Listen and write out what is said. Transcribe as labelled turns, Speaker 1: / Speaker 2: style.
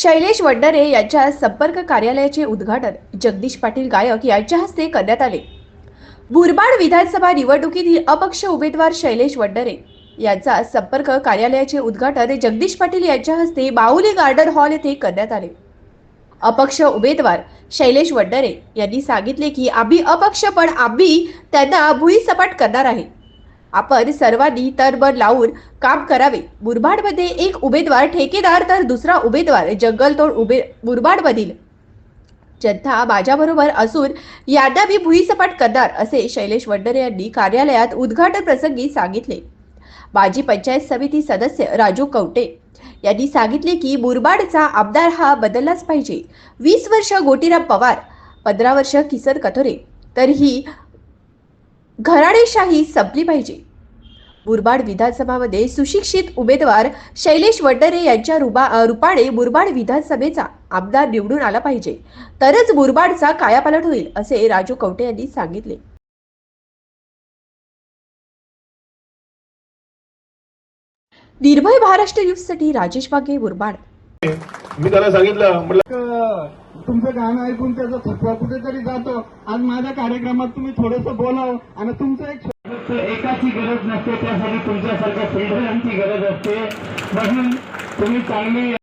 Speaker 1: शैलेश वड्डरे यांच्या संपर्क कार्यालयाचे उद्घाटन जगदीश पाटील गायक यांच्या हस्ते करण्यात आले. मुरबाड विधानसभा निवडणुकीतील अपक्ष उमेदवार शैलेश वड्डरे यांचा संपर्क कार्यालयाचे उद्घाटन जगदीश पाटील यांच्या हस्ते बाहुली गार्डन हॉल येथे करण्यात आले. अपक्ष उमेदवार शैलेश वड्डरे यांनी सांगितले की आम्ही अपक्ष पण आम्ही त्यांना भुईसपाट करणार आहे. आपण सर्वांनी तनबन लावून काम करावे. मुरबाडमध्ये एक उमेदवार ठेकेदार तर दुसरा उमेदवार जंगलतोड उभे मुरबाडमधील जनता माझ्याबरोबर असून यांना मी भुईसपाट करणार असे शैलेश वंडरे यांनी कार्यालयात उद्घाटन प्रसंगी सांगितले. माजी पंचायत समिती सदस्य राजू कवटे यांनी सांगितले की मुरबाडचा आमदार हा बदललाच पाहिजे. वीस वर्ष गोटीराम पवार पंधरा वर्ष किसन कथोरे तर ही घराणेशाही संपली पाहिजे. मुरबाड विधानसभामध्ये सुशिक्षित उमेदवार शैलेश वड्डरे यांच्या रुबा रूपाने मुरबाड विधानसभेचा आमदार निवडून आला पाहिजे. तरच मुरबाडचा कायापालट होईल असे राजू कवटे यांनी सांगितले. निर्भय महाराष्ट्र न्यूजसाठी राजेश बागे मुरबाड.
Speaker 2: मी त्याला सांगितलं म्हटलं
Speaker 3: क- तुमचं गाणं ऐकून त्याचा थकवा कुठेतरी जातो? आज माझ्या कार्यक्रमात तुम्ही थोडंसं बोलावं आणि तुमचं एक
Speaker 4: एकाची गरज नसते त्यासाठी तुमच्यासारख्या फिल्डरांची गरज असते. म्हणून तुम्ही चांगली